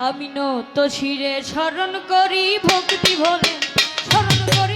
আমি নত শিরে স্মরণ করি ভক্তি ভোলে স্মরণ করি